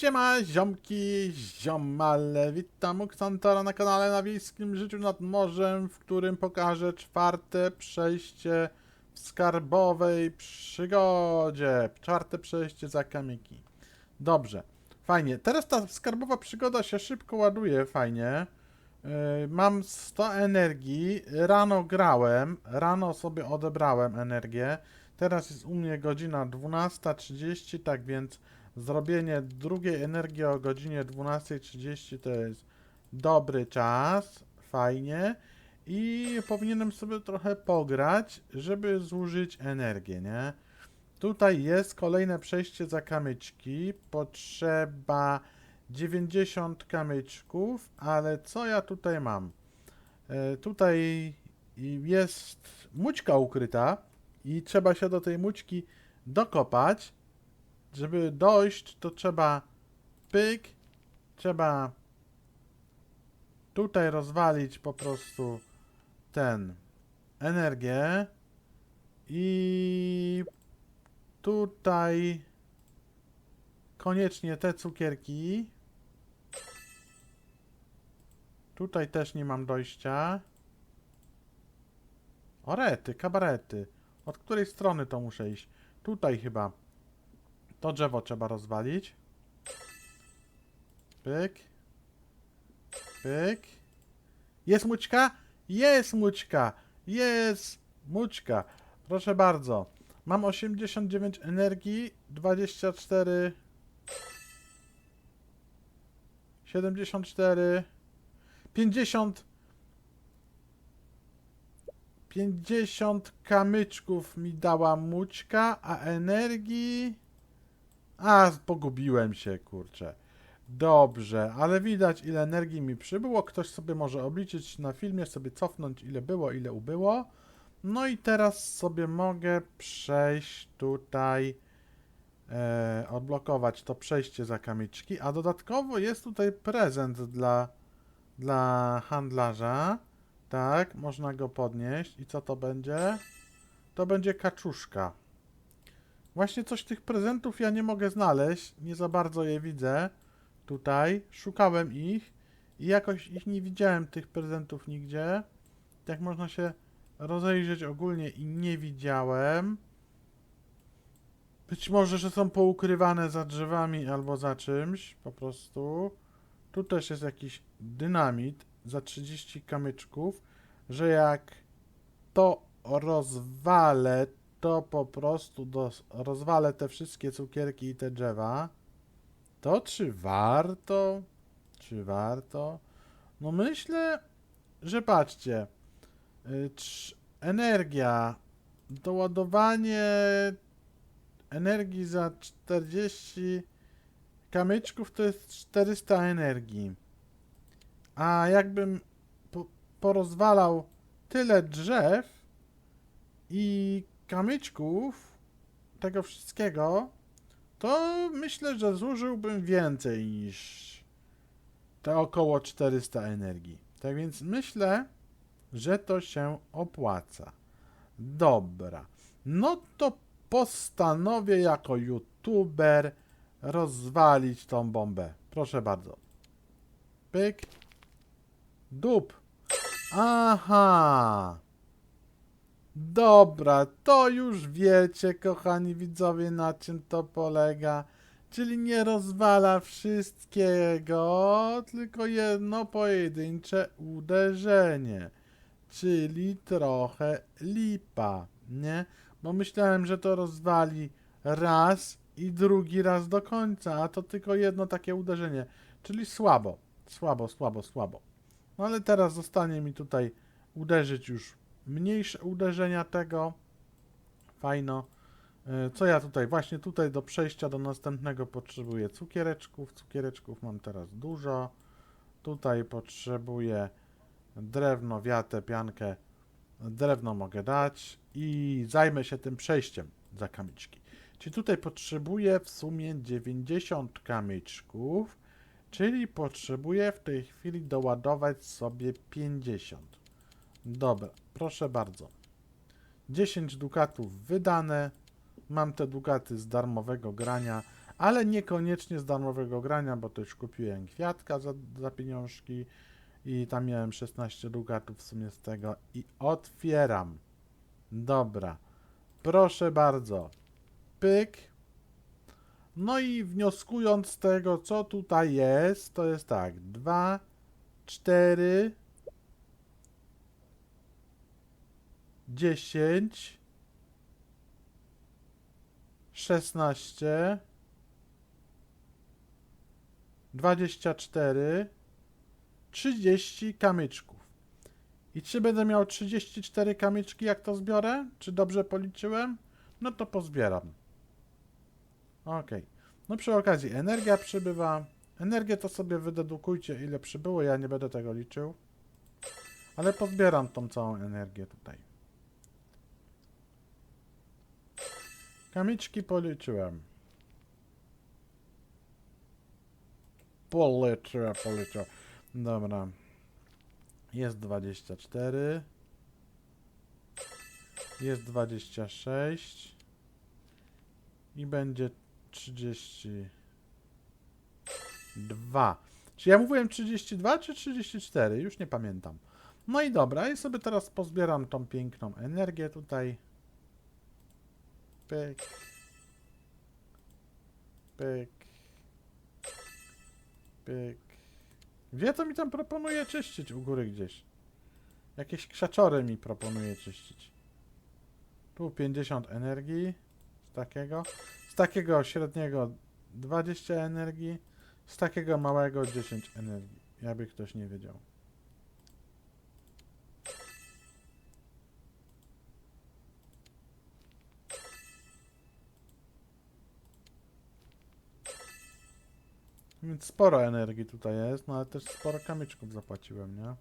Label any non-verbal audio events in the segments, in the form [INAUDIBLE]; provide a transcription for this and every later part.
Siema, ziomki, ziomale, witam u Ksantara na kanale na Wiejskim Życiu nad Morzem, w którym pokażę czwarte przejście w skarbowej przygodzie. Czwarte przejście za kamyki. Dobrze, fajnie. Teraz ta skarbowa przygoda się szybko ładuje, fajnie. Yy, mam 100 energii, rano grałem, rano sobie odebrałem energię. Teraz jest u mnie godzina 12.30, tak więc zrobienie drugiej energii o godzinie 12.30 to jest dobry czas, fajnie. I powinienem sobie trochę pograć, żeby zużyć energię, nie? Tutaj jest kolejne przejście za kamyczki. Potrzeba 90 kamyczków, ale co ja tutaj mam? E, tutaj jest mućka ukryta i trzeba się do tej mućki dokopać. Żeby dojść, to trzeba pyk, trzeba tutaj rozwalić po prostu ten energię i tutaj koniecznie te cukierki. Tutaj też nie mam dojścia. Orety, kabarety. Od której strony to muszę iść? Tutaj chyba. To drzewo trzeba rozwalić. Pyk. Pyk. Jest mućka? Jest mućka! Jest mućka! Proszę bardzo. Mam 89 energii, 24 74 50 50 kamyczków mi dała mućka, a energii a, pogubiłem się, kurczę. Dobrze, ale widać ile energii mi przybyło. Ktoś sobie może obliczyć na filmie, sobie cofnąć ile było, ile ubyło. No i teraz sobie mogę przejść tutaj, e, odblokować to przejście za kamyczki, a dodatkowo jest tutaj prezent dla, dla handlarza. Tak, można go podnieść. I co to będzie? To będzie kaczuszka. Właśnie coś tych prezentów ja nie mogę znaleźć, nie za bardzo je widzę tutaj. Szukałem ich i jakoś ich nie widziałem, tych prezentów nigdzie. Tak można się rozejrzeć ogólnie i nie widziałem. Być może, że są poukrywane za drzewami albo za czymś, po prostu. Tu też jest jakiś dynamit za 30 kamyczków, że jak to rozwalę, to po prostu dos- rozwalę te wszystkie cukierki i te drzewa, to czy warto? Czy warto? No myślę, że patrzcie, y, energia, doładowanie energii za 40 kamyczków to jest 400 energii. A jakbym po, porozwalał tyle drzew i kamyczków, tego wszystkiego, to myślę, że zużyłbym więcej niż te około 400 energii. Tak więc myślę, że to się opłaca. Dobra. No to postanowię jako youtuber rozwalić tą bombę. Proszę bardzo. Pyk. Dup. Aha. Dobra, to już wiecie, kochani widzowie, na czym to polega. Czyli nie rozwala wszystkiego, tylko jedno pojedyncze uderzenie. Czyli trochę lipa, nie? Bo myślałem, że to rozwali raz i drugi raz do końca, a to tylko jedno takie uderzenie. Czyli słabo, słabo, słabo, słabo. No ale teraz zostanie mi tutaj uderzyć już mniejsze uderzenia tego. Fajno. E, Co ja tutaj? Właśnie tutaj do przejścia do następnego potrzebuję cukiereczków. Cukiereczków mam teraz dużo. Tutaj potrzebuję drewno, wiatę, piankę. Drewno mogę dać i zajmę się tym przejściem za kamyczki. Czyli tutaj potrzebuję w sumie 90 kamyczków, czyli potrzebuję w tej chwili doładować sobie 50. Dobra, proszę bardzo. 10 dukatów wydane. Mam te dukaty z darmowego grania, ale niekoniecznie z darmowego grania, bo też kupiłem kwiatka za, za pieniążki i tam miałem 16 dukatów w sumie z tego i otwieram. Dobra. Proszę bardzo. Pyk. No i wnioskując z tego, co tutaj jest, to jest tak. 2, 4, 10, 16, 24, 30 kamyczków. I czy będę miał 34 kamyczki, jak to zbiorę? Czy dobrze policzyłem? No to pozbieram. Ok. No przy okazji energia przybywa. Energię to sobie wydedukujcie, ile przybyło. Ja nie będę tego liczył. Ale pozbieram tą całą energię tutaj. Kamyczki policzyłem. Policzyłem, policzyłem. Dobra. Jest 24. Jest 26. I będzie 32. Czy ja mówiłem 32 czy 34? Już nie pamiętam. No i dobra, i sobie teraz pozbieram tą piękną energię tutaj. Pyk. Pyk. Pyk. Gdzie to mi tam proponuje czyścić u góry gdzieś? Jakieś krzaczory mi proponuje czyścić. Tu 50 energii. Z takiego. Z takiego średniego 20 energii. Z takiego małego 10 energii. Jakby ktoś nie wiedział. Więc sporo energii tutaj jest, no ale też sporo kamyczków zapłaciłem, nie?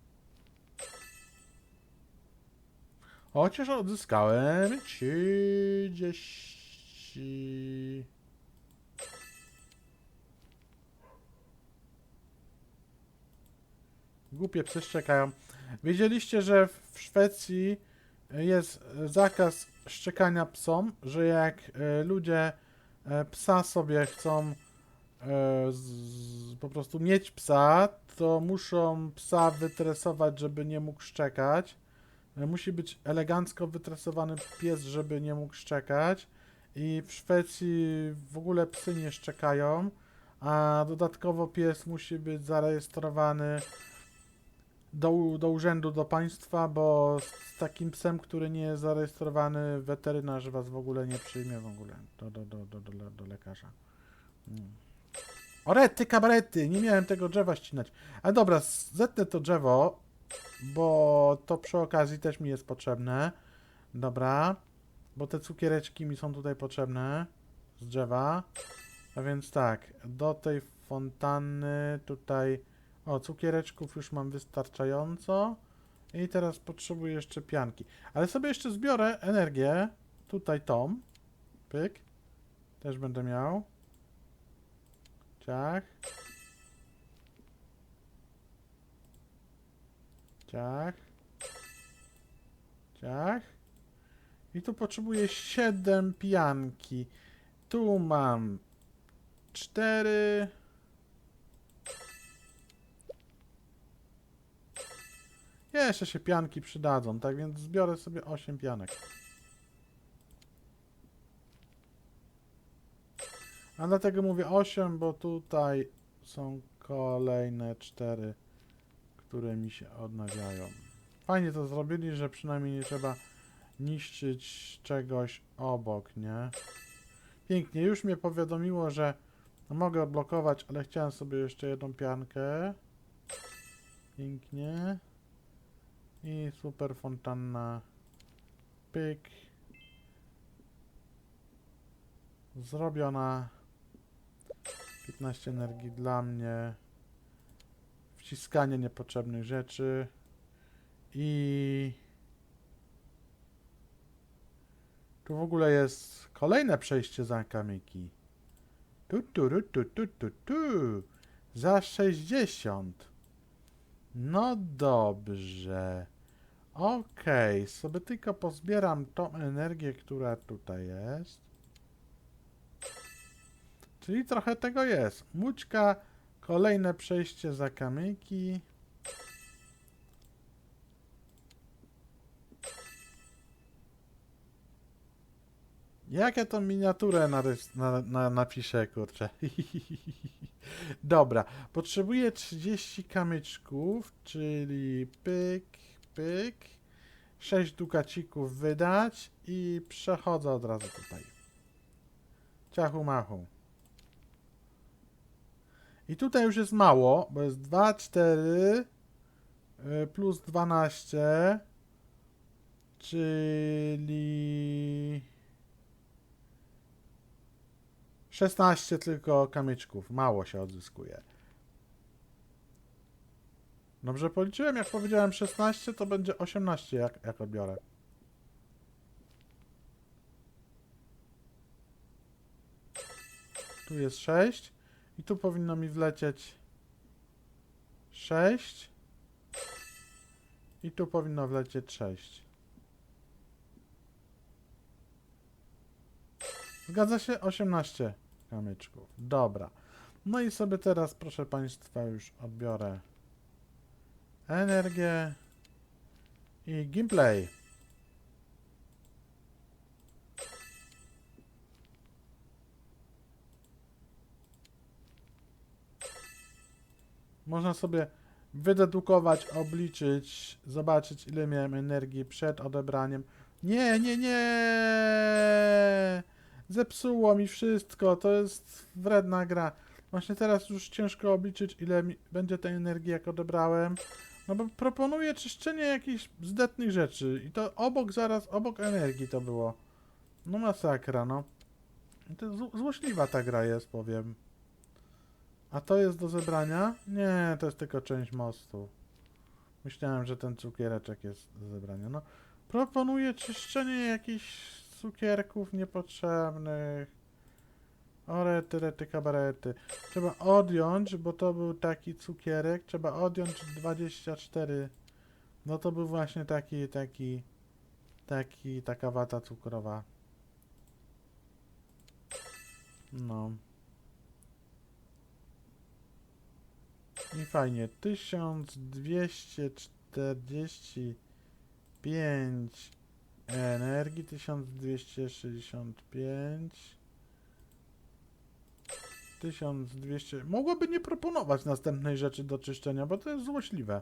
Chociaż odzyskałem 30... Głupie psy szczekają. Wiedzieliście, że w Szwecji jest zakaz szczekania psom, że jak e, ludzie e, psa sobie chcą e, z, po prostu mieć psa, to muszą psa wytresować, żeby nie mógł szczekać. E, Musi być elegancko wytresowany pies, żeby nie mógł szczekać. I w Szwecji w ogóle psy nie szczekają, a dodatkowo pies musi być zarejestrowany do, do urzędu, do państwa, bo z takim psem, który nie jest zarejestrowany, weterynarz was w ogóle nie przyjmie w ogóle do, do, do, do, do, do lekarza. Mm. Orety, kabarety! Nie miałem tego drzewa ścinać. Ale dobra, zetnę to drzewo, bo to przy okazji też mi jest potrzebne. Dobra, bo te cukiereczki mi są tutaj potrzebne z drzewa. A więc tak, do tej fontanny tutaj... O, cukiereczków już mam wystarczająco. I teraz potrzebuję jeszcze pianki. Ale sobie jeszcze zbiorę energię. Tutaj tą. Pyk. Też będę miał. Ciach. Ciach. Ciach. I tu potrzebuję 7 pianki. Tu mam 4. Jeszcze się pianki przydadzą, tak więc zbiorę sobie 8 pianek. A dlatego mówię 8, bo tutaj są kolejne 4, które mi się odnawiają. Fajnie to zrobili, że przynajmniej nie trzeba niszczyć czegoś obok, nie? Pięknie, już mnie powiadomiło, że mogę odblokować, ale chciałem sobie jeszcze jedną piankę. Pięknie. I super fontanna. Pyk. Zrobiona. 15 energii dla mnie. Wciskanie niepotrzebnych rzeczy. I... Tu w ogóle jest kolejne przejście za kamyki. Tu, tu, tu, tu, tu, tu. Za 60. No dobrze. Okej, sobie tylko pozbieram tą energię, która tutaj jest. Czyli trochę tego jest. Łódźka, kolejne przejście za kamyki. Jak ja tą miniaturę na, na, napiszę, kurczę. [LAUGHS] Dobra, potrzebuję 30 kamyczków, czyli pyk, pyk. 6 dukacików wydać i przechodzę od razu tutaj. Ciachu machu. I tutaj już jest mało, bo jest 2, 4 y, plus 12, czyli 16 tylko kamyczków. Mało się odzyskuje. Dobrze policzyłem? Jak powiedziałem 16, to będzie 18, jak, jak odbiorę. Tu jest 6 i tu powinno mi wlecieć 6 i tu powinno wlecieć 6. Zgadza się? 18 kamyczków. Dobra. No i sobie teraz, proszę Państwa, już odbiorę energię i gameplay. Można sobie wydedukować, obliczyć, zobaczyć ile miałem energii przed odebraniem. Nie, nie, nie! Zepsuło mi wszystko, to jest wredna gra. Właśnie teraz już ciężko obliczyć ile będzie tej energii jak odebrałem. No bo proponuję czyszczenie jakichś zdatnych rzeczy i to obok zaraz, obok energii to było. No masakra, no. To zł- złośliwa ta gra jest, powiem. A to jest do zebrania? Nie, to jest tylko część mostu. Myślałem, że ten cukiereczek jest do zebrania. No, proponuję czyszczenie jakichś cukierków niepotrzebnych. Orety, rety, kabarety. Trzeba odjąć, bo to był taki cukierek. Trzeba odjąć 24. No to był właśnie taki, taki, taki, taka wata cukrowa. No. I fajnie. 1245 energii, 1265 1200. Mogłoby nie proponować następnej rzeczy do czyszczenia, bo to jest złośliwe.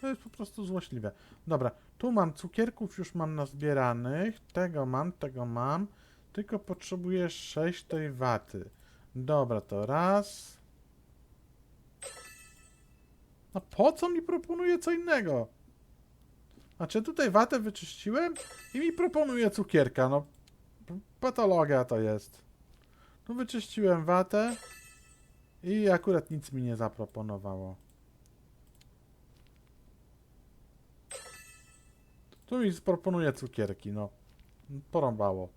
To jest po prostu złośliwe. Dobra, tu mam cukierków, już mam nazbieranych. Tego mam, tego mam. Tylko potrzebuję 6 tej waty. Dobra, to raz. A po co mi proponuje co innego? Znaczy tutaj watę wyczyściłem i mi proponuje cukierka. No, patologia to jest. Tu wyczyściłem watę i akurat nic mi nie zaproponowało. Tu mi proponuje cukierki, no. Porąbało.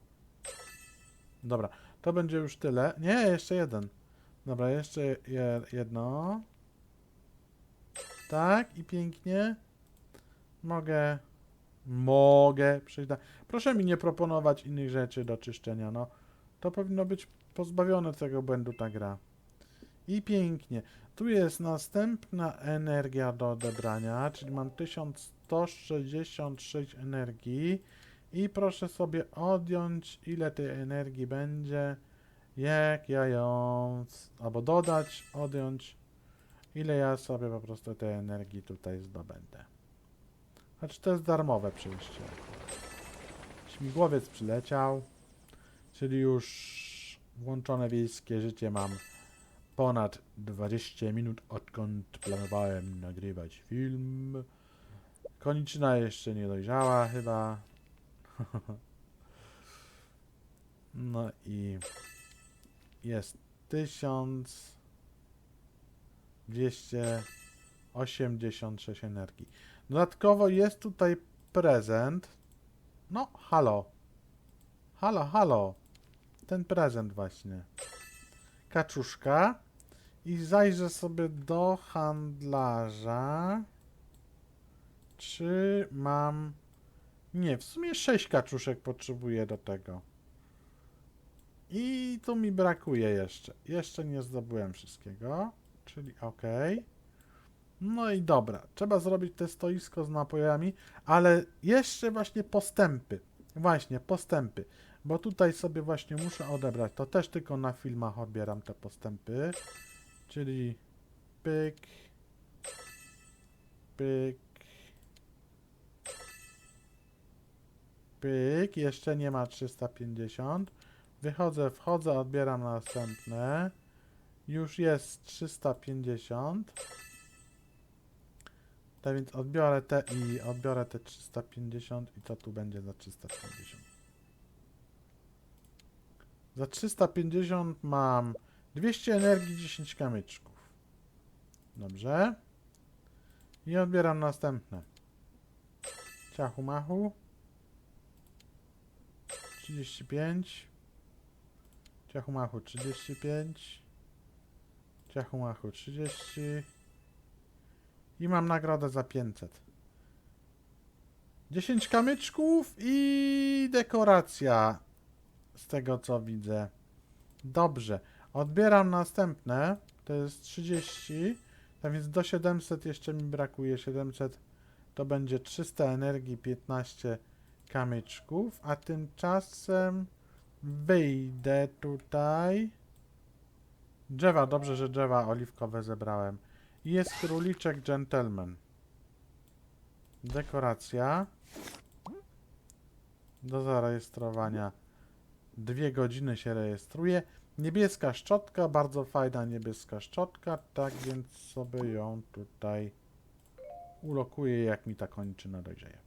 Dobra, to będzie już tyle. Nie, jeszcze jeden. Dobra, jeszcze je, jedno. Tak, i pięknie. Mogę. Mogę przejść da- Proszę mi nie proponować innych rzeczy do czyszczenia, no. To powinno być pozbawione tego błędu ta gra. I pięknie. Tu jest następna energia do odebrania, czyli mam 1166 energii. I proszę sobie odjąć, ile tej energii będzie, jak ja ją, albo dodać, odjąć, ile ja sobie po prostu tej energii tutaj zdobędę. Znaczy to jest darmowe przyjście. Śmigłowiec przyleciał, czyli już włączone wiejskie życie mam ponad 20 minut, odkąd planowałem nagrywać film. Koniczyna jeszcze nie dojrzała chyba. [LAUGHS] No i jest 1286 energii. Dodatkowo jest tutaj prezent. No, halo. Halo, halo. Ten prezent właśnie. Kaczuszka. I zajrzę sobie do handlarza. Czy mam... Nie, w sumie 6 kaczuszek potrzebuję do tego. I tu mi brakuje jeszcze. Jeszcze nie zdobyłem wszystkiego, czyli ok. No i dobra, trzeba zrobić te stoisko z napojami, ale jeszcze właśnie postępy. Właśnie, postępy. Bo tutaj sobie właśnie muszę odebrać. To też tylko na filmach odbieram te postępy. Czyli pyk, pyk, pyk. Jeszcze nie ma 350. Wychodzę, wchodzę, odbieram następne. Już jest 350. Tak więc odbiorę te i odbiorę te 350 i to tu będzie za 350. Za 350 mam 200 energii, 10 kamyczków. Dobrze. I odbieram następne. Ciachu machu. 35. Ciachu machu 35. Ciachu machu 30. I mam nagrodę za 500. 10 kamyczków i dekoracja. Z tego co widzę. Dobrze. Odbieram następne. To jest 30. Tak więc do 700 jeszcze mi brakuje. 700 to będzie 300 energii, 15 kamyczków. A tymczasem wyjdę tutaj. Drzewa, dobrze, że drzewa oliwkowe zebrałem. Jest króliczek gentleman. Dekoracja. Do zarejestrowania. Dwie godziny się rejestruje. Niebieska szczotka, bardzo fajna niebieska szczotka, tak więc sobie ją tutaj ulokuję, jak mi ta kończyna dojrzeje.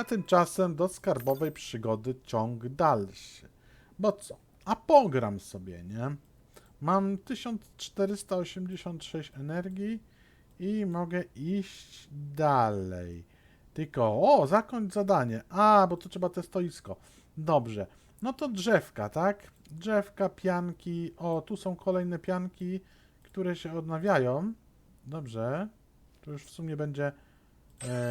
A tymczasem do skarbowej przygody ciąg dalszy. Bo co? A pogram sobie, nie? Mam 1486 energii i mogę iść dalej. Tylko, o, zakończ zadanie. A, bo to trzeba te stoisko. Dobrze. No to drzewka, tak? Drzewka, pianki. O, tu są kolejne pianki, które się odnawiają. Dobrze. To już w sumie będzie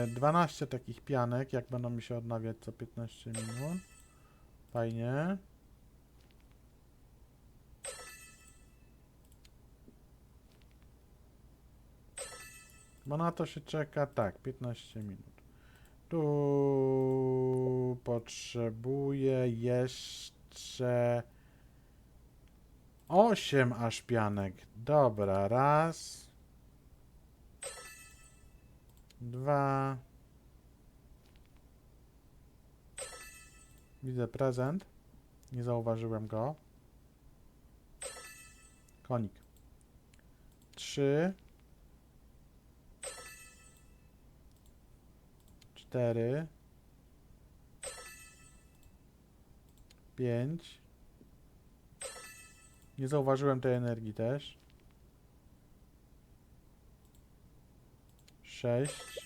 12 takich pianek, jak będą mi się odnawiać co 15 minut. Fajnie. Bo na to się czeka tak, 15 minut. Tu potrzebuję jeszcze 8 aż pianek. Dobra, raz. Dwa. Widzę prezent. Nie zauważyłem go. Konik. Trzy. cztery, pięć. Nie zauważyłem tej energii też. Sześć.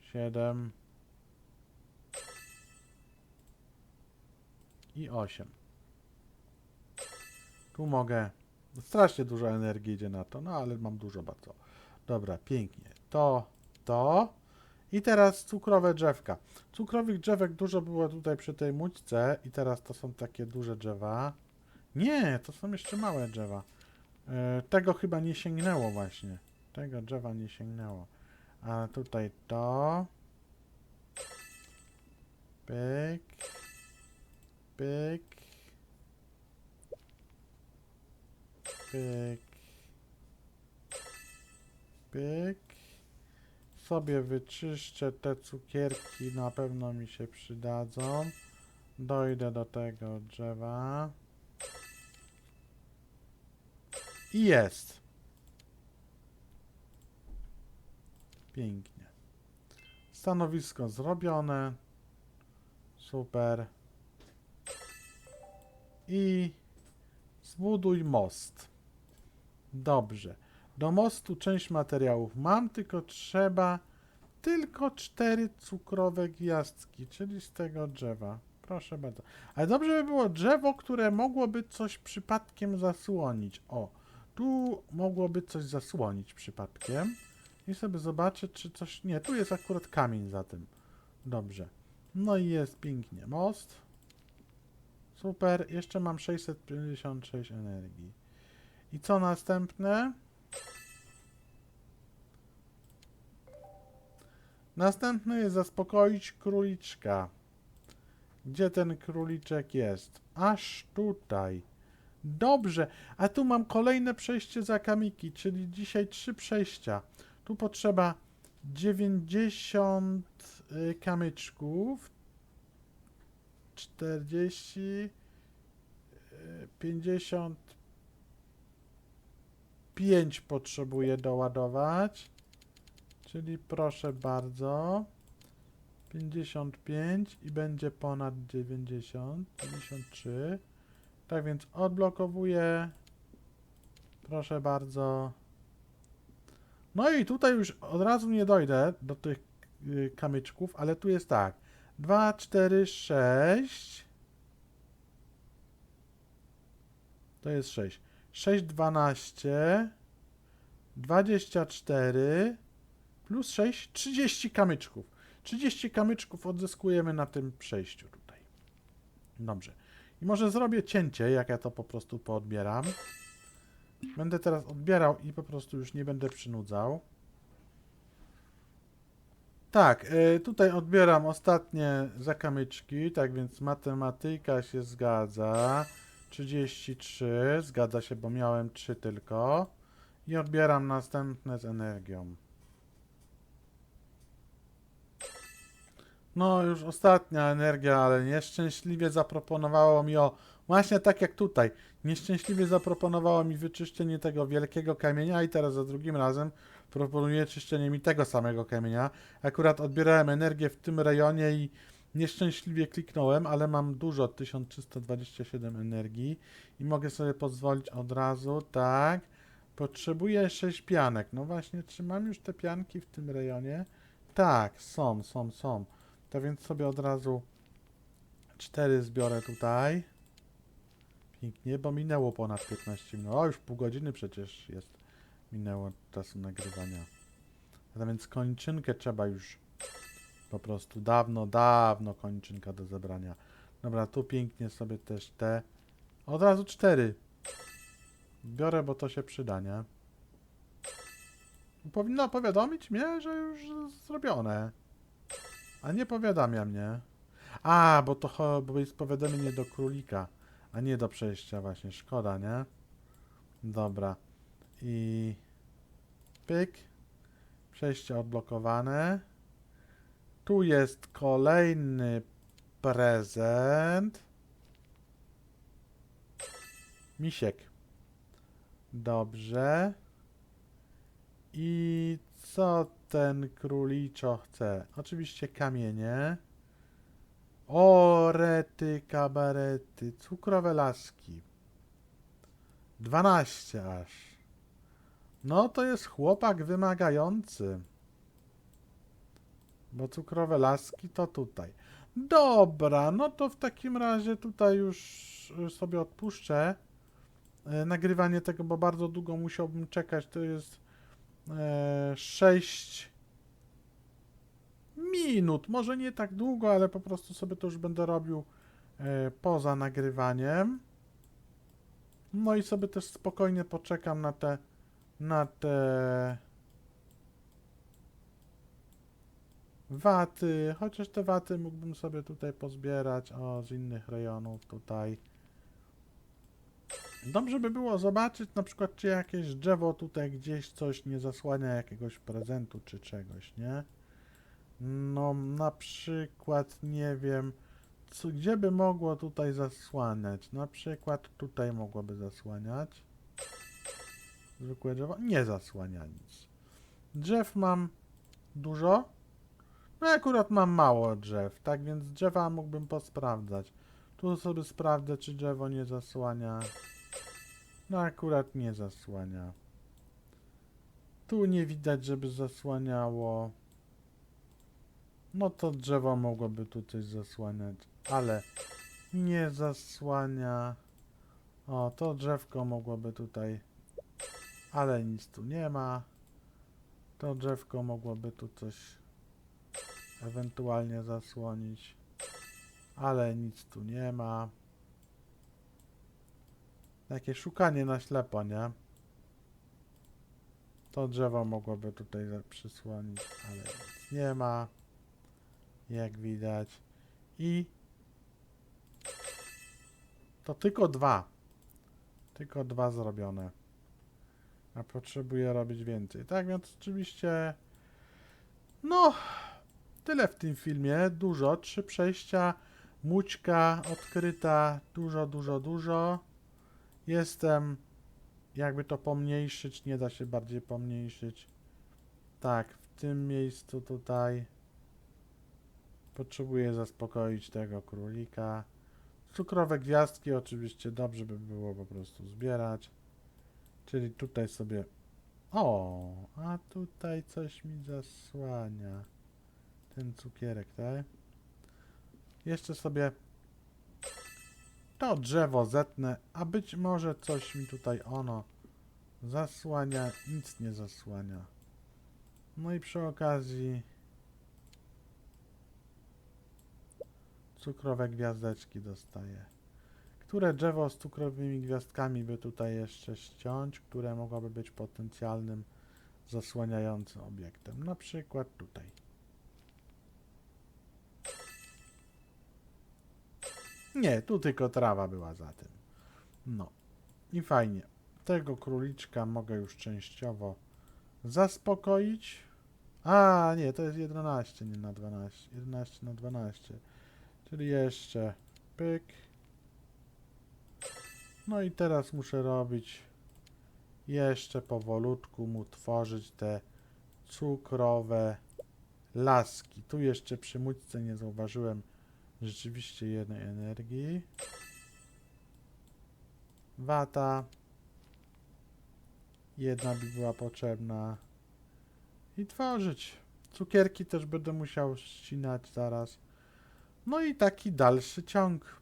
Siedem. I osiem. Tu mogę. Strasznie dużo energii idzie na to, no ale mam dużo bardzo. Dobra, pięknie. To, to. I teraz cukrowe drzewka. Cukrowych drzewek dużo było tutaj przy tej mućce i teraz to są takie duże drzewa. Nie, to są jeszcze małe drzewa. E, tego chyba nie sięgnęło właśnie. Tego drzewa nie sięgnęło. A tutaj to. Pyk. Pyk. Pyk. Pyk. Sobie wyczyszczę te cukierki, na pewno mi się przydadzą. Dojdę do tego drzewa. I jest. Pięknie. Stanowisko zrobione. Super. I zbuduj most. Dobrze. Do mostu część materiałów mam, tylko trzeba tylko cztery cukrowe gwiazdki, czyli z tego drzewa. Proszę bardzo. Ale dobrze by było drzewo, które mogłoby coś przypadkiem zasłonić. O, tu mogłoby coś zasłonić przypadkiem. I sobie zobaczę, czy coś... Nie, tu jest akurat kamień za tym. Dobrze. No i jest pięknie. Most. Super. Jeszcze mam 656 energii. I co następne? Następne jest zaspokoić króliczka. Gdzie ten króliczek jest? Aż tutaj. Dobrze, a tu mam kolejne przejście za kamiki, czyli dzisiaj trzy przejścia. Tu potrzeba 90 y, kamyczków, 40, y, 55 potrzebuję doładować, czyli proszę bardzo. 55 i będzie ponad 90, 53. Tak więc odblokowuję. Proszę bardzo. No i tutaj już od razu nie dojdę do tych y, kamyczków, ale tu jest tak. 2, 4, 6. To jest 6. 6, 12. 24 plus 6, 30 kamyczków. 30 kamyczków odzyskujemy na tym przejściu tutaj. Dobrze. I może zrobię cięcie, jak ja to po prostu poodbieram. Będę teraz odbierał i po prostu już nie będę przynudzał. Tak, y, tutaj odbieram ostatnie zakamyczki, tak więc matematyka się zgadza. 33, zgadza się, bo miałem 3 tylko. I odbieram następne z energią. No, już ostatnia energia, ale nieszczęśliwie zaproponowało mi o. Właśnie tak jak tutaj. Nieszczęśliwie zaproponowało mi wyczyszczenie tego wielkiego kamienia, i teraz za drugim razem proponuje czyszczenie mi tego samego kamienia. Akurat odbierałem energię w tym rejonie i nieszczęśliwie kliknąłem, ale mam dużo 1327 energii i mogę sobie pozwolić od razu, tak. Potrzebuję 6 pianek. No właśnie, czy mam już te pianki w tym rejonie? Tak, są, są, są. To więc sobie od razu cztery zbiorę tutaj. Pięknie, bo minęło ponad 15 minut. O, już pół godziny przecież jest. Minęło czasu nagrywania. A więc kończynkę trzeba już po prostu dawno, dawno kończynka do zebrania. Dobra, tu pięknie sobie też te. Od razu cztery. Biorę, bo to się przyda, nie? Powinno powiadomić mnie, że już zrobione. A nie powiadamia mnie. A, bo to bo jest powiadomienie do królika, a nie do przejścia właśnie. Szkoda, nie? Dobra. I pyk. Przejście odblokowane. Tu jest kolejny prezent. Misiek. Dobrze. I co ten króliczo chce? Oczywiście kamienie. O, rety, kabarety, cukrowe laski. 12 aż. No to jest chłopak wymagający. Bo cukrowe laski to tutaj. Dobra, no to w takim razie tutaj już sobie odpuszczę e, nagrywanie tego, bo bardzo długo musiałbym czekać. To jest 6 minut. Może nie tak długo, ale po prostu sobie to już będę robił e, poza nagrywaniem. No i sobie też spokojnie poczekam na te na te waty, chociaż te waty mógłbym sobie tutaj pozbierać, o, z innych rejonów tutaj. Dobrze by było zobaczyć na przykład, czy jakieś drzewo tutaj gdzieś coś nie zasłania jakiegoś prezentu czy czegoś, nie? No, na przykład, nie wiem, co, gdzie by mogło tutaj zasłaniać? Na przykład tutaj mogłoby zasłaniać. Zwykłe drzewo? Nie zasłania nic. Drzew mam dużo. No akurat mam mało drzew, tak więc drzewa mógłbym posprawdzać. Tu sobie sprawdzę, czy drzewo nie zasłania. No akurat nie zasłania. Tu nie widać, żeby zasłaniało. No to drzewo mogłoby tu coś zasłaniać, ale nie zasłania. O, to drzewko mogłoby tutaj, ale nic tu nie ma. To drzewko mogłoby tu coś ewentualnie zasłonić, ale nic tu nie ma. Takie szukanie na ślepo, nie? To drzewo mogłoby tutaj przysłonić, ale nie ma. Jak widać. I to tylko dwa. Tylko dwa zrobione. A potrzebuję robić więcej. Tak więc oczywiście no tyle w tym filmie. Dużo. Trzy przejścia. Mućka odkryta. Dużo, dużo, dużo. Jestem jakby to pomniejszyć, nie da się bardziej pomniejszyć. Tak, w tym miejscu tutaj potrzebuję zaspokoić tego królika. Cukrowe gwiazdki oczywiście dobrze by było po prostu zbierać. Czyli tutaj sobie... O, a tutaj coś mi zasłania. Ten cukierek, tak? Jeszcze sobie to drzewo zetnę, a być może coś mi tutaj ono zasłania, nic nie zasłania. No i przy okazji cukrowe gwiazdeczki dostaję. Które drzewo z cukrowymi gwiazdkami by tutaj jeszcze ściąć, które mogłoby być potencjalnym zasłaniającym obiektem? Na przykład tutaj. Nie, tu tylko trawa była za tym. No. I fajnie. Tego króliczka mogę już częściowo zaspokoić. A, nie, to jest 11, nie na 12. 11 na 12. Czyli jeszcze pyk. No i teraz muszę robić jeszcze powolutku mu tworzyć te cukrowe laski. Tu jeszcze przy mućce nie zauważyłem rzeczywiście jednej energii. Wata. Jedna by była potrzebna. I tworzyć. Cukierki też będę musiał ścinać zaraz. No i taki dalszy ciąg.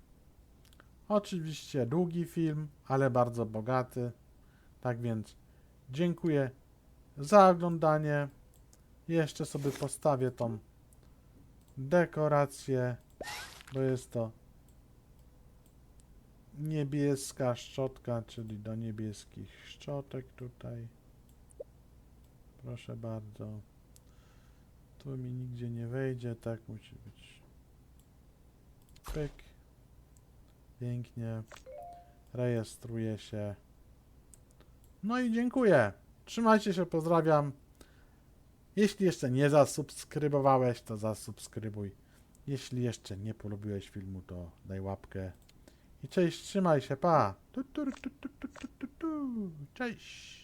Oczywiście długi film, ale bardzo bogaty. Tak więc dziękuję za oglądanie. Jeszcze sobie postawię tą dekorację, bo jest to niebieska szczotka, czyli do niebieskich szczotek tutaj. Proszę bardzo. Tu mi nigdzie nie wejdzie, tak musi być. Pyk. Pięknie. Rejestruje się. No i dziękuję. Trzymajcie się, pozdrawiam. Jeśli jeszcze nie zasubskrybowałeś, to zasubskrybuj. Jeśli jeszcze nie polubiłeś filmu, to daj łapkę. I cześć, trzymaj się, pa. Tu, tu, tu, tu, tu, tu, tu. Cześć.